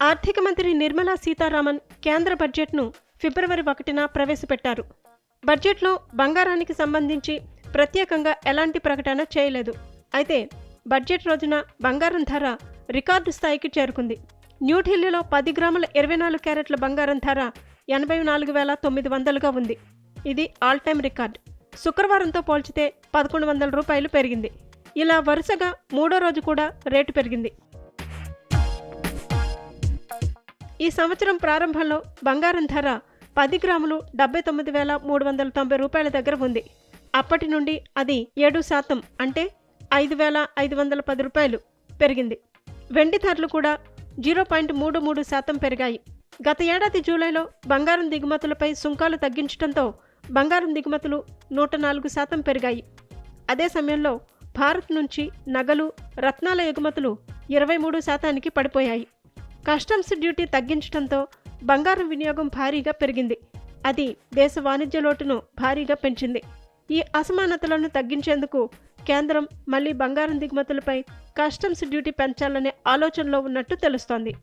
ఆర్థిక మంత్రి నిర్మలా సీతారామన్ కేంద్ర బడ్జెట్ను ఫిబ్రవరి ఒకటిన ప్రవేశపెట్టారు. బడ్జెట్లో బంగారానికి సంబంధించి ప్రత్యేకంగా ఎలాంటి ప్రకటన చేయలేదు. అయితే బడ్జెట్ రోజున బంగారం ధర రికార్డు స్థాయికి చేరుకుంది. న్యూఢిల్లీలో పది గ్రాముల ఇరవై నాలుగు క్యారెట్ల బంగారం ధర ఎనభై నాలుగు వేల తొమ్మిది వందలుగా ఉంది. ఇది ఆల్ టైమ్ రికార్డ్. శుక్రవారంతో పోల్చితే పదకొండు వందల రూపాయలు పెరిగింది. ఇలా వరుసగా మూడో రోజు కూడా రేటు పెరిగింది. ఈ సంవత్సరం ప్రారంభంలో బంగారం ధర పది గ్రాములు డెబ్బై తొమ్మిది వేల మూడు వందల తొంభై రూపాయల దగ్గర ఉంది. అప్పటి నుండి అది ఏడు శాతం అంటే ఐదు వేల ఐదు వందల పది రూపాయలు పెరిగింది. వెండి ధరలు కూడా జీరో పాయింట్ మూడు మూడు శాతం పెరిగాయి. గత ఏడాది జూలైలో బంగారం దిగుమతులపై సుంకాలు తగ్గించడంతో బంగారం దిగుమతులు నూట నాలుగు శాతం పెరిగాయి. అదే సమయంలో భారత్ నుంచి నగలు రత్నాల ఎగుమతులు ఇరవై మూడు శాతానికి పడిపోయాయి. కస్టమ్స్ డ్యూటీ తగ్గించడంతో బంగారం వినియోగం భారీగా పెరిగింది. అది దేశ వాణిజ్య లోటును భారీగా పెంచింది. ఈ అసమానతలను తగ్గించేందుకు కేంద్రం మళ్ళీ బంగారం దిగుమతులపై కస్టమ్స్ డ్యూటీ పెంచాలనే ఆలోచనలో ఉన్నట్టు తెలుస్తోంది.